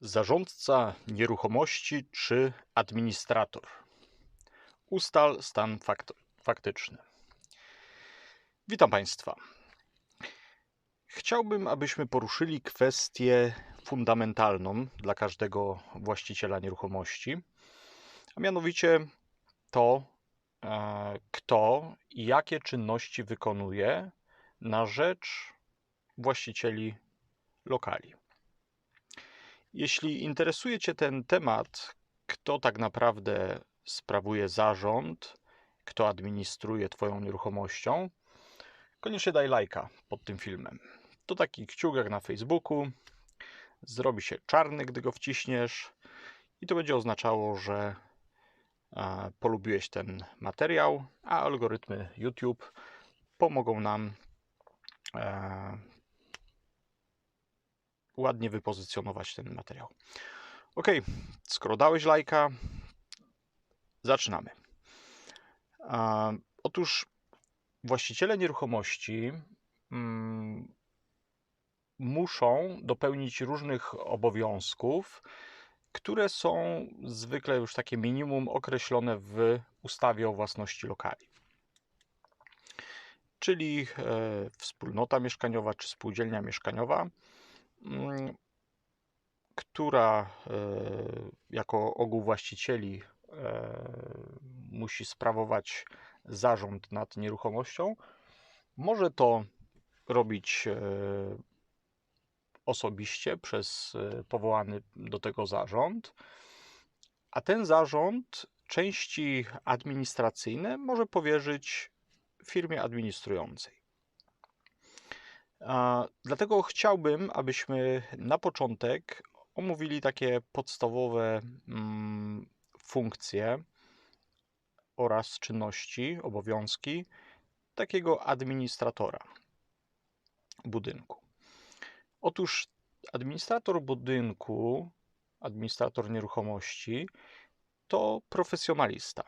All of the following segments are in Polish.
Zarządca nieruchomości czy administrator? Ustal stan fakt faktyczny. Witam Państwa. Chciałbym, abyśmy poruszyli kwestię fundamentalną dla każdego właściciela nieruchomości, a mianowicie to, e, kto i jakie czynności wykonuje na rzecz właścicieli lokali. Jeśli interesuje Cię ten temat, kto tak naprawdę sprawuje zarząd, kto administruje Twoją nieruchomością, koniecznie daj lajka pod tym filmem. To taki kciuk jak na Facebooku. Zrobi się czarny, gdy go wciśniesz, i to będzie oznaczało, że polubiłeś ten materiał, a algorytmy YouTube pomogą nam ładnie wypozycjonować ten materiał. Ok, skoro dałeś lajka, zaczynamy. otóż właściciele nieruchomości mm, muszą dopełnić różnych obowiązków, które są zwykle już takie minimum określone w ustawie o własności lokali. Czyli e, wspólnota mieszkaniowa czy spółdzielnia mieszkaniowa która e, jako ogół właścicieli e, musi sprawować zarząd nad nieruchomością. Może to robić e, osobiście przez powołany do tego zarząd, a ten zarząd części administracyjne może powierzyć firmie administrującej. Dlatego chciałbym, abyśmy na początek omówili takie podstawowe mm, funkcje oraz czynności, obowiązki takiego administratora budynku. Otóż administrator budynku, administrator nieruchomości to profesjonalista.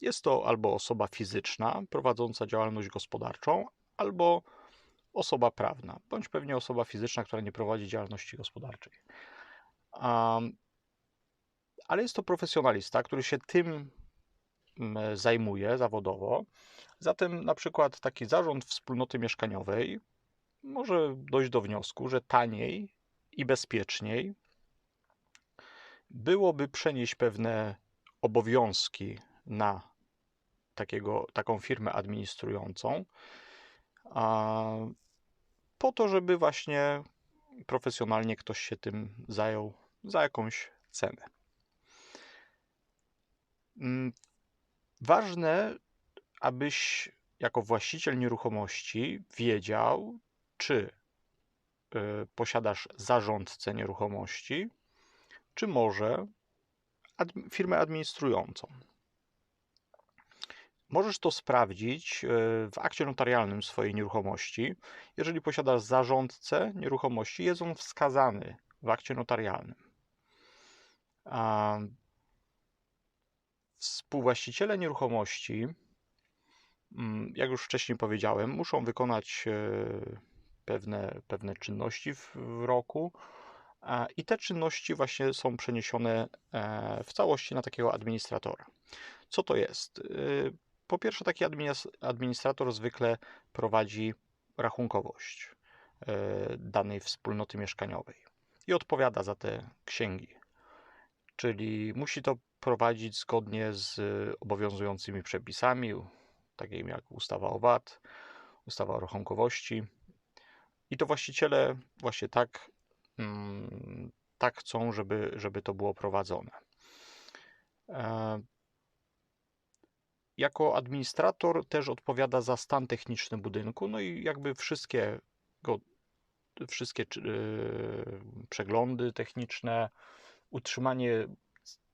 Jest to albo osoba fizyczna prowadząca działalność gospodarczą, albo osoba prawna, bądź pewnie osoba fizyczna, która nie prowadzi działalności gospodarczej. Um, ale jest to profesjonalista, który się tym mm, zajmuje zawodowo. Zatem na przykład taki zarząd wspólnoty mieszkaniowej może dojść do wniosku, że taniej i bezpieczniej byłoby przenieść pewne obowiązki na takiego, taką firmę administrującą, po to, żeby właśnie profesjonalnie ktoś się tym zajął za jakąś cenę. Mm, ważne, abyś jako właściciel nieruchomości wiedział, czy y, posiadasz zarządcę nieruchomości, czy może firmę administrującą. Możesz to sprawdzić e, w akcie notarialnym swojej nieruchomości. Jeżeli posiadasz zarządcę nieruchomości, jest on wskazany w akcie notarialnym. Współwłaściciele nieruchomości, mm, jak już wcześniej powiedziałem, muszą wykonać e, pewne, pewne czynności w, w roku. I te czynności właśnie są przeniesione e, w całości na takiego administratora. Co to jest? Po pierwsze, taki administrator zwykle prowadzi rachunkowość e, danej wspólnoty mieszkaniowej i odpowiada za te księgi. Czyli musi to prowadzić zgodnie z obowiązującymi przepisami, takimi jak ustawa o VAT, ustawa o rachunkowości. I to właściciele właśnie tak, mm, tak chcą, żeby, żeby to było prowadzone. E, jako administrator też odpowiada za stan techniczny budynku, no i jakby wszystkie, go, wszystkie yy, przeglądy techniczne, utrzymanie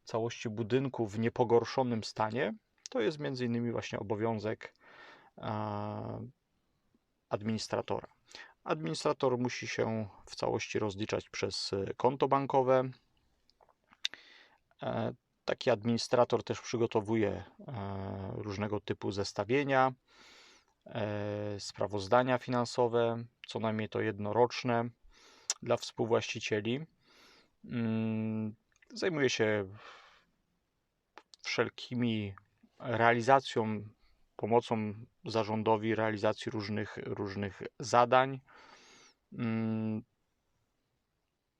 całości budynku w niepogorszonym stanie, to jest między innymi właśnie obowiązek administratora. Administrator musi się w całości rozliczać przez konto bankowe. Taki administrator też przygotowuje e, różnego typu zestawienia, e, sprawozdania finansowe, co najmniej to jednoroczne dla współwłaścicieli. mm, zajmuje się wszelkimi realizacją, pomocą zarządowi realizacji różnych, różnych zadań, mm,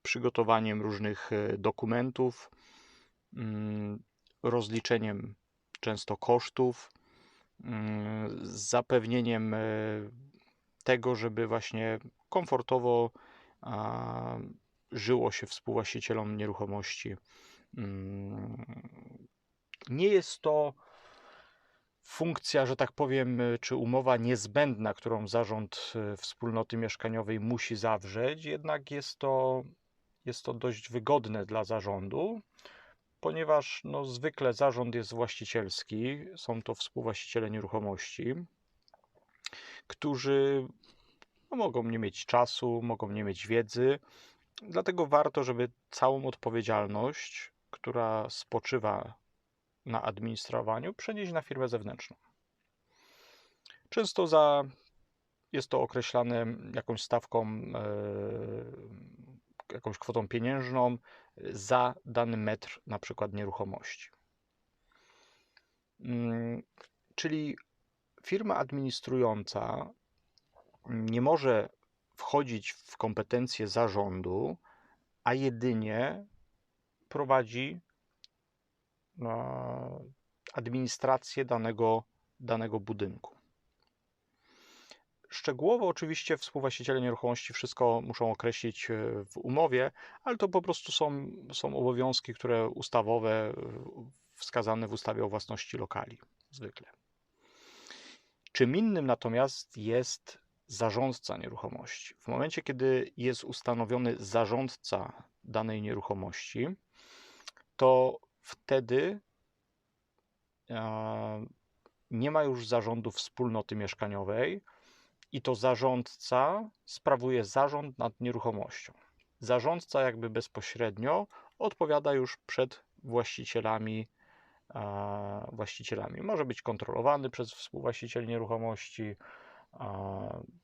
przygotowaniem różnych e, dokumentów, rozliczeniem często kosztów, mm, zapewnieniem e, tego, żeby właśnie komfortowo żyło się współwłaścicielom nieruchomości. Mm, nie jest to funkcja, że tak powiem, czy umowa niezbędna, którą zarząd e, wspólnoty mieszkaniowej musi zawrzeć, jednak jest to, jest to dość wygodne dla zarządu, ponieważ no, zwykle zarząd jest właścicielski, są to współwłaściciele nieruchomości, którzy no, mogą nie mieć czasu, mogą nie mieć wiedzy. Dlatego warto, żeby całą odpowiedzialność, która spoczywa na administrowaniu, przenieść na firmę zewnętrzną. Często za, jest to określane jakąś stawką, e, jakąś kwotą pieniężną za dany metr, na przykład nieruchomości. Mm, czyli firma administrująca nie może wchodzić w kompetencje zarządu, a jedynie prowadzi administrację danego, danego budynku. Szczegółowo oczywiście współwłaściciele nieruchomości wszystko muszą określić e, w umowie, ale to po prostu są, są obowiązki, które ustawowe, wskazane w ustawie o własności lokali zwykle. Czym innym natomiast jest zarządca nieruchomości. W momencie, kiedy jest ustanowiony zarządca danej nieruchomości, to wtedy nie ma już zarządu wspólnoty mieszkaniowej i to zarządca sprawuje zarząd nad nieruchomością. Zarządca jakby bezpośrednio odpowiada już przed właścicielami właścicielami. Może być kontrolowany przez współwłaścicieli nieruchomości,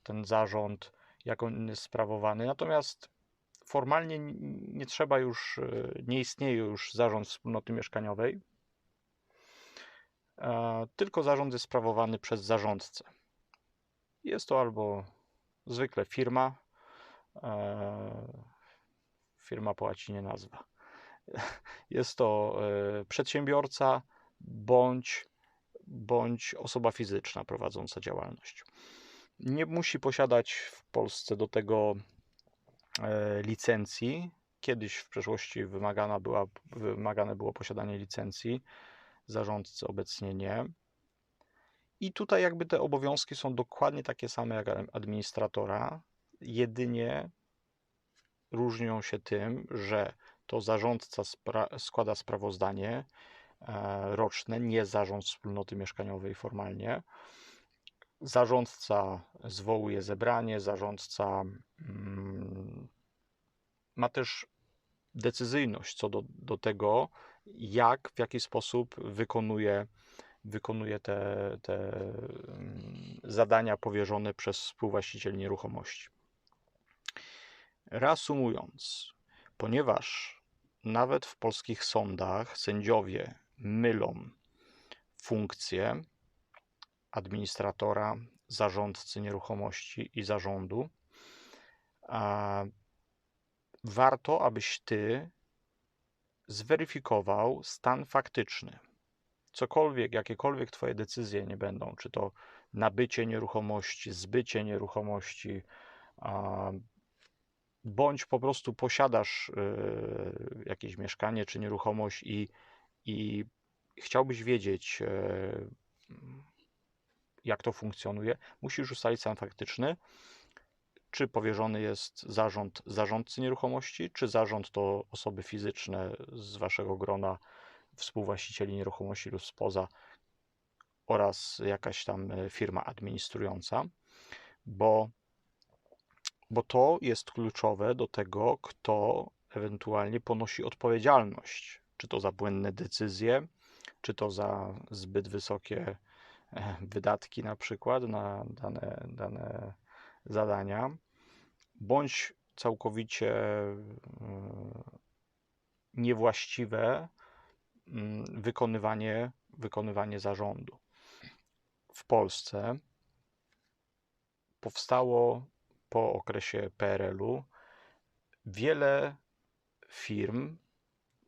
ten zarząd, jak on jest sprawowany. Natomiast formalnie nie trzeba już, e, nie istnieje już zarząd wspólnoty mieszkaniowej, tylko zarząd jest sprawowany przez zarządcę. Jest to albo zwykle firma, e, firma po łacinie nazwa. Jest to e, przedsiębiorca bądź, bądź osoba fizyczna prowadząca działalność. Nie musi posiadać w Polsce do tego e, licencji. Kiedyś w przeszłości wymagana była, wymagane było posiadanie licencji, zarządcy obecnie nie. I tutaj jakby te obowiązki są dokładnie takie same jak administratora, jedynie różnią się tym, że to zarządca spra składa sprawozdanie e, roczne, nie zarząd wspólnoty mieszkaniowej formalnie. Zarządca zwołuje zebranie, zarządca mm, ma też decyzyjność co do, do tego, jak, w jaki sposób wykonuje, wykonuje te, te mm, zadania powierzone przez współwłaścicieli nieruchomości. Reasumując, ponieważ nawet w polskich sądach sędziowie mylą funkcje, administratora, zarządcy nieruchomości i zarządu. Warto, abyś ty zweryfikował stan faktyczny. Cokolwiek, jakiekolwiek Twoje decyzje nie będą, czy to nabycie nieruchomości, zbycie nieruchomości, bądź po prostu posiadasz y, jakieś mieszkanie czy nieruchomość i, i chciałbyś wiedzieć, y, jak to funkcjonuje, musisz ustalić stan faktyczny, czy powierzony jest zarząd zarządcy nieruchomości, czy zarząd to osoby fizyczne z waszego grona współwłaścicieli nieruchomości lub spoza oraz jakaś tam e, firma administrująca, bo, bo to jest kluczowe do tego, kto ewentualnie ponosi odpowiedzialność, czy to za błędne decyzje, czy to za zbyt wysokie wydatki na przykład na dane, dane zadania, bądź całkowicie e, niewłaściwe mm, wykonywanie, wykonywanie zarządu. W Polsce powstało po okresie PRL-u wiele firm,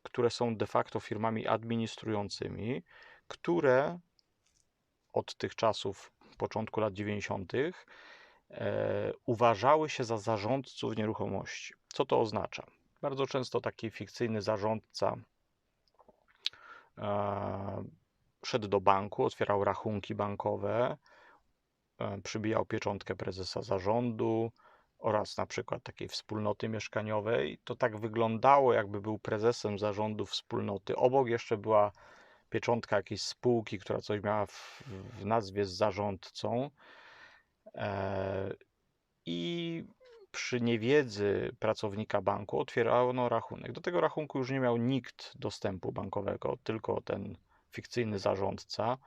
które są de facto firmami administrującymi, które od tych czasów, początku lat 90., e, uważały się za zarządców nieruchomości. Co to oznacza? Bardzo często taki fikcyjny zarządca szedł do banku, otwierał rachunki bankowe, e, przybijał pieczątkę prezesa zarządu oraz na przykład takiej wspólnoty mieszkaniowej. To tak wyglądało, jakby był prezesem zarządu wspólnoty. Obok jeszcze była pieczątka jakiejś spółki, która coś miała w, w nazwie z zarządcą. E, I przy niewiedzy pracownika banku otwierano rachunek. Do tego rachunku już nie miał nikt dostępu bankowego, tylko ten fikcyjny zarządca.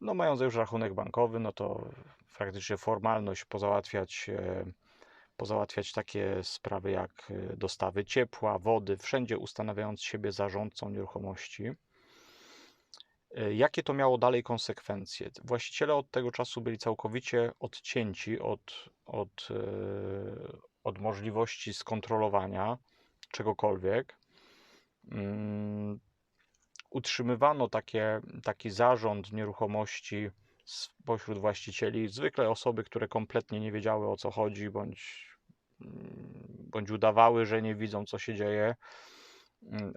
No, mając już rachunek bankowy, no to faktycznie formalność pozałatwiać, e, pozałatwiać takie sprawy jak e, dostawy ciepła, wody, wszędzie ustanawiając siebie zarządcą nieruchomości. E, jakie to miało dalej konsekwencje? Właściciele od tego czasu byli całkowicie odcięci od, od, od możliwości skontrolowania czegokolwiek. Mm, utrzymywano takie, taki zarząd nieruchomości spośród właścicieli, zwykle osoby, które kompletnie nie wiedziały o co chodzi, bądź, mm, bądź udawały, że nie widzą, co się dzieje,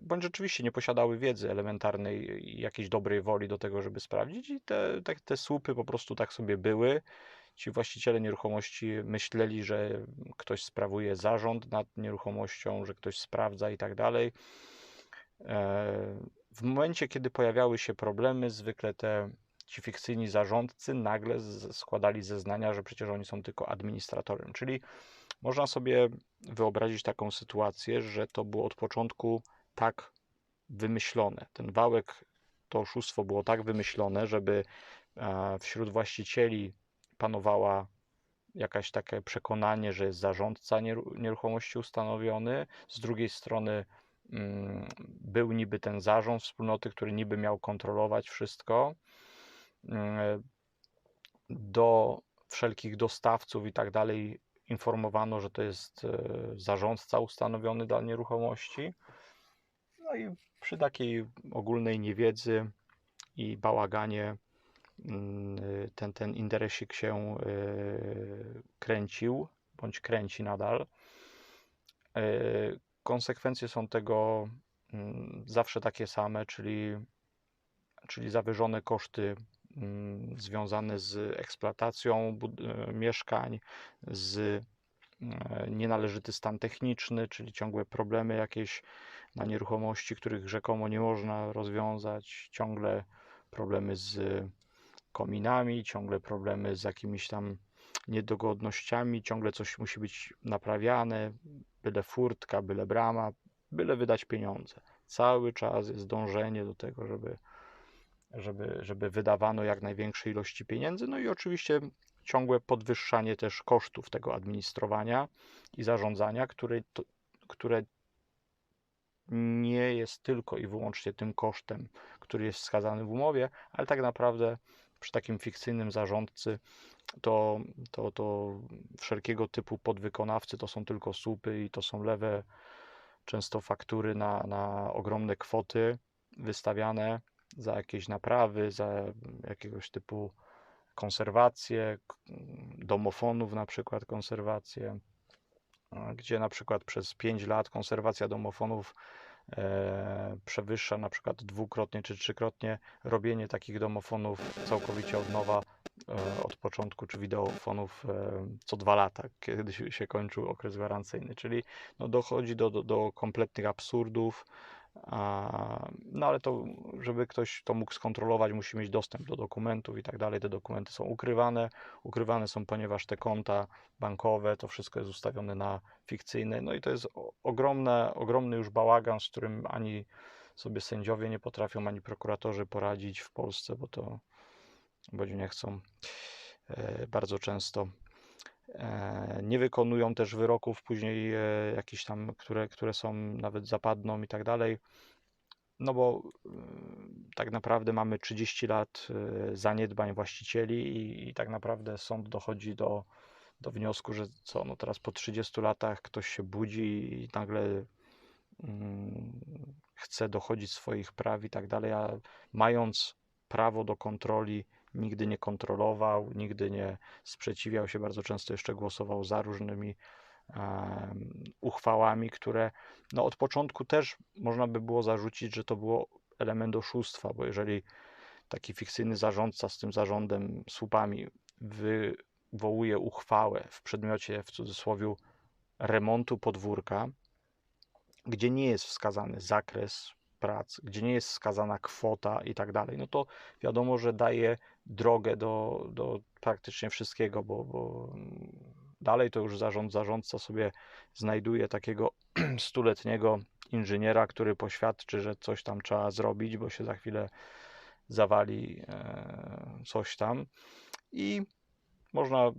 bądź rzeczywiście nie posiadały wiedzy elementarnej i jakiejś dobrej woli do tego, żeby sprawdzić, i te, te, te słupy po prostu tak sobie były. Ci właściciele nieruchomości myśleli, że ktoś sprawuje zarząd nad nieruchomością, że ktoś sprawdza i tak dalej. E, w momencie, kiedy pojawiały się problemy, zwykle te ci fikcyjni zarządcy nagle składali zeznania, że przecież oni są tylko administratorem. Czyli można sobie wyobrazić taką sytuację, że to było od początku tak wymyślone. Ten wałek, to oszustwo było tak wymyślone, żeby e, wśród właścicieli panowała jakaś takie przekonanie, że jest zarządca nieruchomości ustanowiony. Z drugiej strony Mm, był niby ten zarząd wspólnoty, który niby miał kontrolować wszystko. Mm, do wszelkich dostawców i tak dalej informowano, że to jest e, zarządca ustanowiony dla nieruchomości. No i przy takiej ogólnej niewiedzy i bałaganie mm, ten, ten interesik się e, kręcił, bądź kręci nadal. E, konsekwencje są tego mm, zawsze takie same, czyli, czyli zawyżone koszty mm, związane z eksploatacją e, mieszkań, z nienależyty stan techniczny, czyli ciągłe problemy jakieś na nieruchomości, których rzekomo nie można rozwiązać, ciągle problemy z kominami, ciągle problemy z jakimiś tam niedogodnościami, ciągle coś musi być naprawiane, byle furtka, byle brama, byle wydać pieniądze. Cały czas jest dążenie do tego, żeby, żeby, żeby wydawano jak największej ilości pieniędzy, no i oczywiście ciągłe podwyższanie też kosztów tego administrowania i zarządzania, które, to, które nie jest tylko i wyłącznie tym kosztem, który jest wskazany w umowie, ale tak naprawdę przy takim fikcyjnym zarządcy to, to, to wszelkiego typu podwykonawcy to są tylko słupy i to są lewe często faktury na, na ogromne kwoty wystawiane za jakieś naprawy, za jakiegoś typu konserwację, domofonów na przykład konserwację, gdzie na przykład przez 5 lat konserwacja domofonów e, przewyższa na przykład dwukrotnie czy trzykrotnie robienie takich domofonów całkowicie od nowa E, od początku, czy wideofonów e, co dwa lata, kiedy się kończył okres gwarancyjny, czyli no dochodzi do, do, do kompletnych absurdów. No ale to, żeby ktoś to mógł skontrolować, musi mieć dostęp do dokumentów i tak dalej. Te dokumenty są ukrywane. Ukrywane są, ponieważ te konta bankowe, to wszystko jest ustawione na fikcyjne. No i to jest ogromne, ogromny już bałagan, z którym ani sobie sędziowie nie potrafią, ani prokuratorzy poradzić w Polsce, bo to bądź nie chcą e, bardzo często. E, nie wykonują też wyroków później e, jakichś tam, które, które są nawet zapadną i tak dalej. No bo y, tak naprawdę mamy 30 lat y, zaniedbań właścicieli i, i tak naprawdę sąd dochodzi do, do wniosku, że co, no teraz po 30 latach ktoś się budzi i nagle mm, chce dochodzić swoich praw i tak dalej, a mając prawo do kontroli, nigdy nie kontrolował, nigdy nie sprzeciwiał się, bardzo często jeszcze głosował za różnymi uchwałami, które no od początku też można by było zarzucić, że to było element oszustwa, bo jeżeli taki fikcyjny zarządca z tym zarządem, słupami wywołuje uchwałę w przedmiocie, w cudzysłowie, remontu podwórka, gdzie nie jest wskazany zakres prac, gdzie nie jest wskazana kwota i tak dalej, no to wiadomo, że daje drogę do, do praktycznie wszystkiego, bo, bo dalej to już zarząd, zarządca sobie znajduje takiego stuletniego inżyniera, który poświadczy, że coś tam trzeba zrobić, bo się za chwilę zawali e, coś tam. I można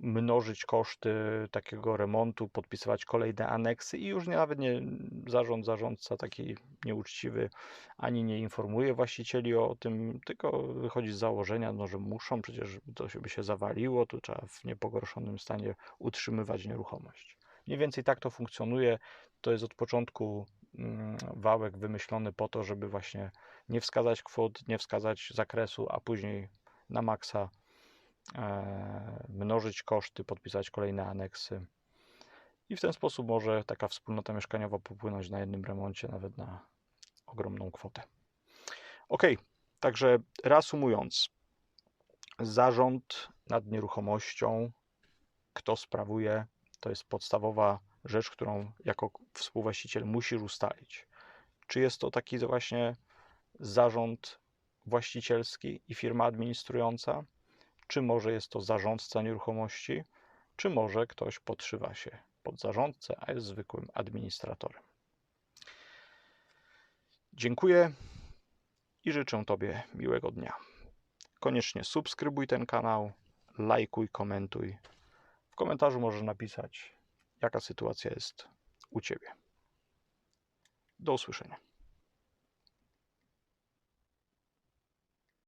mnożyć koszty takiego remontu, podpisywać kolejne aneksy i już nie, nawet nie zarząd, zarządca taki nieuczciwy ani nie informuje właścicieli o tym, tylko wychodzi z założenia, no, że muszą, przecież to by się zawaliło, to trzeba w niepogorszonym stanie utrzymywać nieruchomość. Mniej więcej tak to funkcjonuje. To jest od początku mm, wałek wymyślony po to, żeby właśnie nie wskazać kwot, nie wskazać zakresu, a później na maksa mnożyć koszty, podpisać kolejne aneksy. I w ten sposób może taka wspólnota mieszkaniowa popłynąć na jednym remoncie nawet na ogromną kwotę. Ok, także reasumując, zarząd nad nieruchomością, kto sprawuje, to jest podstawowa rzecz, którą jako współwłaściciel musisz ustalić. Czy jest to taki właśnie zarząd właścicielski i firma administrująca, czy może jest to zarządca nieruchomości, czy może ktoś podszywa się pod zarządcę, a jest zwykłym administratorem. Dziękuję i życzę Tobie miłego dnia. Koniecznie subskrybuj ten kanał, lajkuj, komentuj. W komentarzu możesz napisać, jaka sytuacja jest u Ciebie. Do usłyszenia.